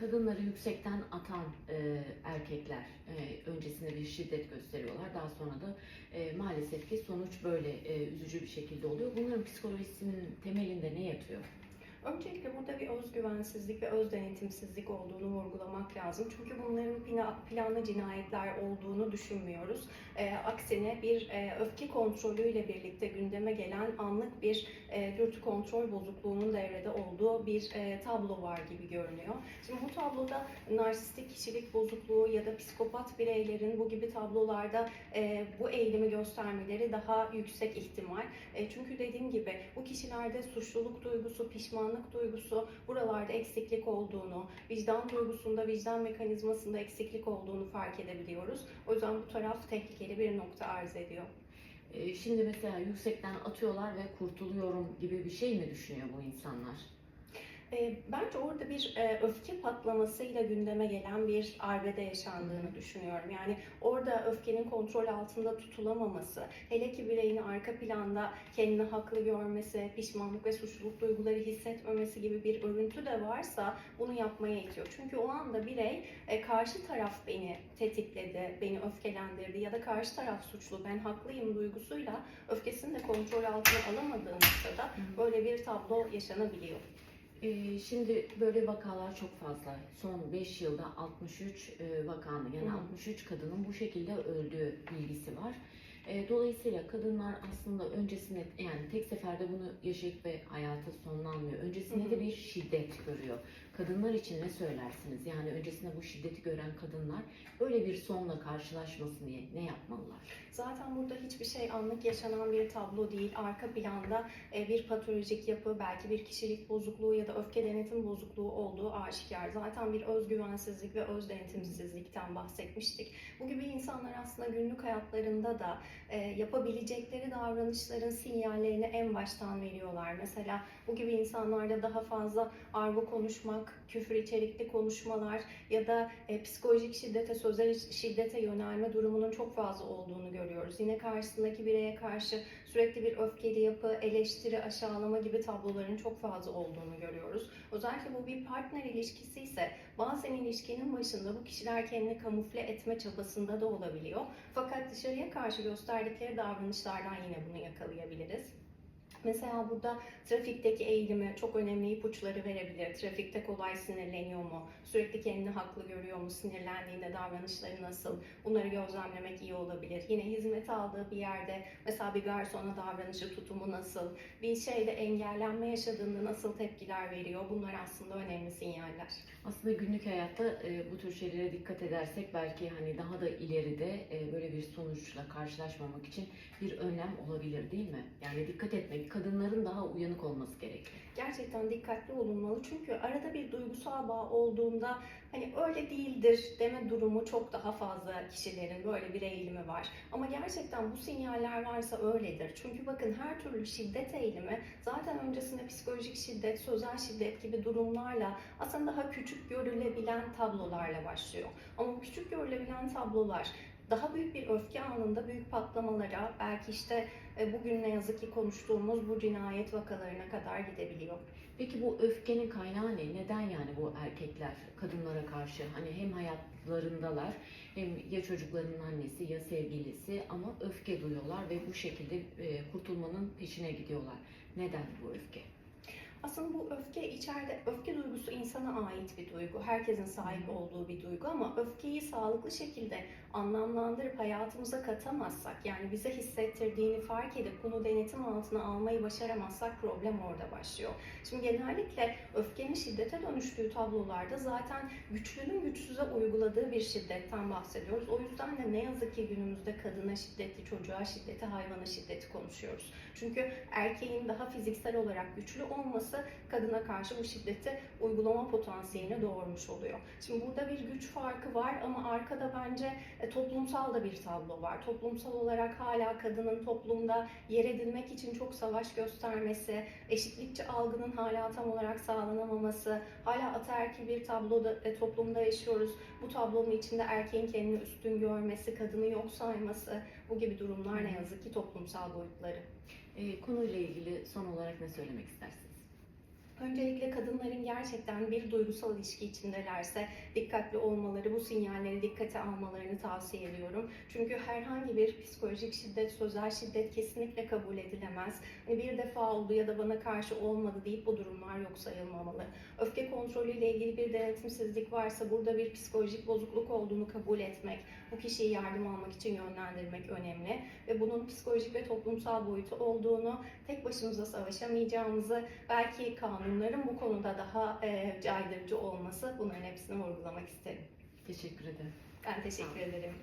kadınları yüksekten atan e, erkekler e, öncesinde bir şiddet gösteriyorlar. Daha sonra da e, maalesef ki sonuç böyle e, üzücü bir şekilde oluyor. Bunların psikolojisinin temelinde ne yatıyor? Öncelikle burada bir özgüvensizlik ve öz denetimsizlik olduğunu vurgulamak lazım. Çünkü bunların pla- planlı cinayetler olduğunu düşünmüyoruz. Ee, aksine bir e, öfke kontrolüyle birlikte gündeme gelen anlık bir e, dürtü kontrol bozukluğunun devrede olduğu bir e, tablo var gibi görünüyor. Şimdi bu tabloda narsistik kişilik bozukluğu ya da psikopat bireylerin bu gibi tablolarda e, bu eğilimi göstermeleri daha yüksek ihtimal. E, çünkü dediğim gibi bu kişilerde suçluluk duygusu, pişmanlık duygusu buralarda eksiklik olduğunu, vicdan duygusunda, vicdan mekanizmasında eksiklik olduğunu fark edebiliyoruz. O yüzden bu taraf tehlikeli bir nokta arz ediyor. E, şimdi mesela yüksekten atıyorlar ve kurtuluyorum gibi bir şey mi düşünüyor bu insanlar? E, bence orada bir e, öfke patlamasıyla gündeme gelen bir arbede yaşandığını düşünüyorum. Yani orada öfkenin kontrol altında tutulamaması, hele ki bireyin arka planda kendini haklı görmesi, pişmanlık ve suçluluk duyguları hissetmemesi gibi bir örüntü de varsa bunu yapmaya itiyor. Çünkü o anda birey e, karşı taraf beni tetikledi, beni öfkelendirdi ya da karşı taraf suçlu, ben haklıyım duygusuyla öfkesini de kontrol altına alamadığı noktada böyle bir tablo yaşanabiliyor. E, şimdi böyle vakalar çok fazla. Son 5 yılda 63 e, vakanın yani Hı hı. 63 kadının bu şekilde öldüğü bilgisi var. E, dolayısıyla kadınlar aslında öncesinde yani tek seferde bunu yaşayıp ve hayatı sonlanmıyor. Öncesinde hı. de bir şiddet görüyor. Kadınlar için ne söylersiniz? Yani öncesinde bu şiddeti gören kadınlar böyle bir sonla karşılaşmasın diye ne yapmalılar? Zaten burada hiçbir şey anlık yaşanan bir tablo değil. Arka planda e, bir patolojik yapı, belki bir kişilik bozukluğu ya da öfke denetim bozukluğu olduğu aşikar. Zaten bir özgüvensizlik ve öz denetimsizlikten bahsetmiştik. Bu gibi insanlar aslında günlük hayatlarında da e, yapabilecekleri davranışların sinyallerini en baştan veriyorlar. Mesela bu gibi insanlarda daha fazla argo konuşmak, küfür içerikli konuşmalar ya da e, psikolojik şiddete, sözel şiddete yönelme durumunun çok fazla olduğunu görüyoruz. Yine karşısındaki bireye karşı sürekli bir öfkeli yapı, eleştiri, aşağılama gibi tabloların çok fazla olduğunu görüyoruz. Özellikle bu bir partner ilişkisi ise bazen ilişkinin başında bu kişiler kendini kamufle etme çabasında da olabiliyor. Fakat dışarıya karşı gösterdikleri davranışlardan yine bunu yakalayabiliriz. Mesela burada trafikteki eğilimi çok önemli ipuçları verebilir. Trafikte kolay sinirleniyor mu? Sürekli kendini haklı görüyor mu? Sinirlendiğinde davranışları nasıl? Bunları gözlemlemek iyi olabilir. Yine hizmet aldığı bir yerde mesela bir garsona davranışı, tutumu nasıl? Bir şeyde engellenme yaşadığında nasıl tepkiler veriyor? Bunlar aslında önemli sinyaller. Aslında günlük hayatta e, bu tür şeylere dikkat edersek belki hani daha da ileride e, böyle bir sonuçla karşılaşmamak için bir önlem olabilir değil mi? Yani dikkat etmek, kadınların daha uyanık olması gerekiyor. gerçekten dikkatli olunmalı. Çünkü arada bir duygusal bağ olduğunda hani öyle değildir deme durumu çok daha fazla kişilerin böyle bir eğilimi var. Ama gerçekten bu sinyaller varsa öyledir. Çünkü bakın her türlü şiddet eğilimi zaten öncesinde psikolojik şiddet, sözel şiddet gibi durumlarla aslında daha küçük görülebilen tablolarla başlıyor. Ama bu küçük görülebilen tablolar daha büyük bir öfke anında büyük patlamalara belki işte e, bugün ne yazık ki konuştuğumuz bu cinayet vakalarına kadar gidebiliyor. Peki bu öfkenin kaynağı ne? Neden yani bu erkekler kadınlara karşı hani hem hayatlarındalar hem ya çocuklarının annesi ya sevgilisi ama öfke duyuyorlar ve bu şekilde e, kurtulmanın peşine gidiyorlar. Neden bu öfke? Aslında bu öfke içeride, öfke duygusu insana ait bir duygu. Herkesin sahip olduğu bir duygu ama öfkeyi sağlıklı şekilde anlamlandırıp hayatımıza katamazsak, yani bize hissettirdiğini fark edip bunu denetim altına almayı başaramazsak problem orada başlıyor. Şimdi genellikle öfkenin şiddete dönüştüğü tablolarda zaten güçlünün güçsüze uyguladığı bir şiddetten bahsediyoruz. O yüzden de ne yazık ki günümüzde kadına şiddeti, çocuğa şiddeti, hayvana şiddeti konuşuyoruz. Çünkü erkeğin daha fiziksel olarak güçlü olması kadına karşı bu şiddeti uygulama potansiyelini doğurmuş oluyor. Şimdi burada bir güç farkı var ama arkada bence e, toplumsal da bir tablo var. Toplumsal olarak hala kadının toplumda yer edilmek için çok savaş göstermesi, eşitlikçi algının hala tam olarak sağlanamaması, hala ataerkil bir tabloda e, toplumda yaşıyoruz. Bu tablonun içinde erkeğin kendini üstün görmesi, kadını yok sayması bu gibi durumlar ne yazık ki toplumsal boyutları. E, konuyla ilgili son olarak ne söylemek istersiniz? Öncelikle kadınların gerçekten bir duygusal ilişki içindelerse dikkatli olmaları, bu sinyalleri dikkate almalarını tavsiye ediyorum. Çünkü herhangi bir psikolojik şiddet, sözel şiddet kesinlikle kabul edilemez. Hani bir defa oldu ya da bana karşı olmadı deyip bu durumlar yok sayılmamalı. Öfke kontrolüyle ilgili bir denetimsizlik varsa burada bir psikolojik bozukluk olduğunu kabul etmek, bu kişiyi yardım almak için yönlendirmek önemli ve bunun psikolojik ve toplumsal boyutu olduğunu, tek başımıza savaşamayacağımızı, belki kanunların bu konuda daha e, caydırıcı olması bunların hepsini vurgulamak isterim. Teşekkür ederim. Ben teşekkür ederim.